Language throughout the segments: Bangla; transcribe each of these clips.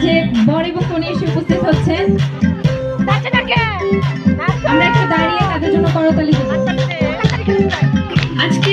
মাঝে বর এবং কনে এসে উপস্থিত হচ্ছেন। আমরা একটু দাঁড়িয়ে তাদের জন্য করতালি আজকে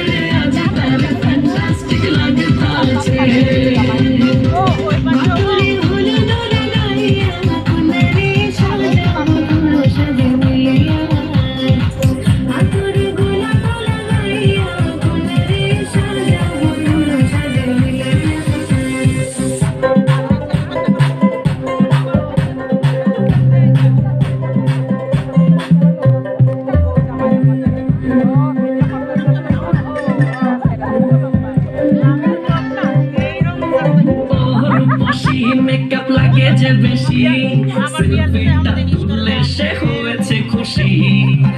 যে বেশি সেলফিটা তুললে সে হয়েছে খুশি।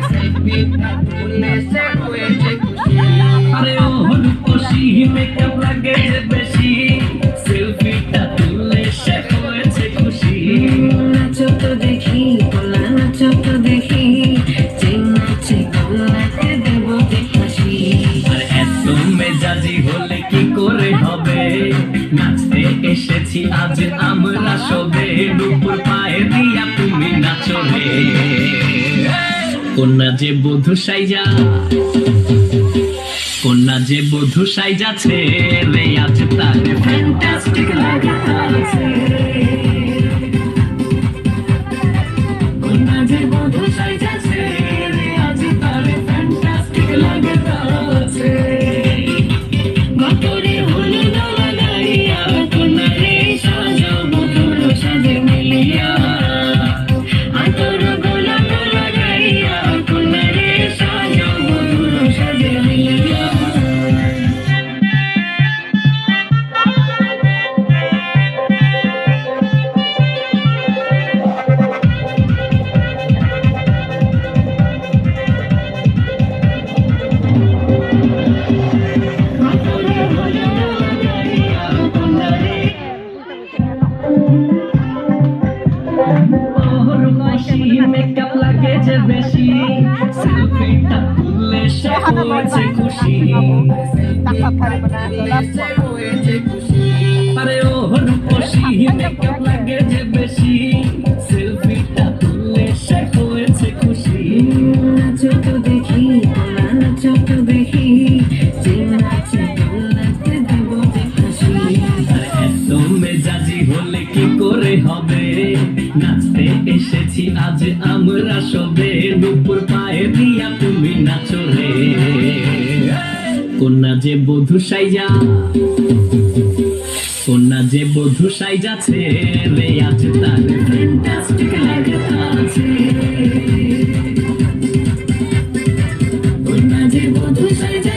সেলফিটা সে হয়েছে খুশি। আরে ওর বসি মেকআপ লাগে যে বেশি। সেলফিটা তুললে সে হয়েছে খুশি। নাচো তো দেখি পোলা নাচো তো দেখি। যে নাচে কন্যাকে দেব হাসি। আর এত মেজাজি হলে কি করে হবে? নাচতে এসেছি আজ আমরা সবে দুপুর পায়ে দিয়া তুমি নাচো রে কন্যা যে বধু সাইজা, কন্যা যে বধু সাইজাছে রে আজ তার ফ্যান্টাস্টিক লাগাছে লাগে যে বেশি। সেলফিটা তুললে সে হয়েছে খুশি। সে হয়েছে খুশি। আরে ওর খুশি মেকআপ লাগে যে বেশি। সেলফিটা তুললে সে হয়েছে খুশি। নাচো তো দেখি নাচো তো দেখি। যে নাচে দোলাতে দেব যে হাসি এত মেজাজি হলে কি করে হবে? নাচতে এসেছি আজ আমরা সবে দুপুর পায়ে দিয়া তুমি নাচো কন্যা যে বধু সাইজা, কন্যা যে বধু আজ তার লাগাছে কন্যা যে বধূ সাজা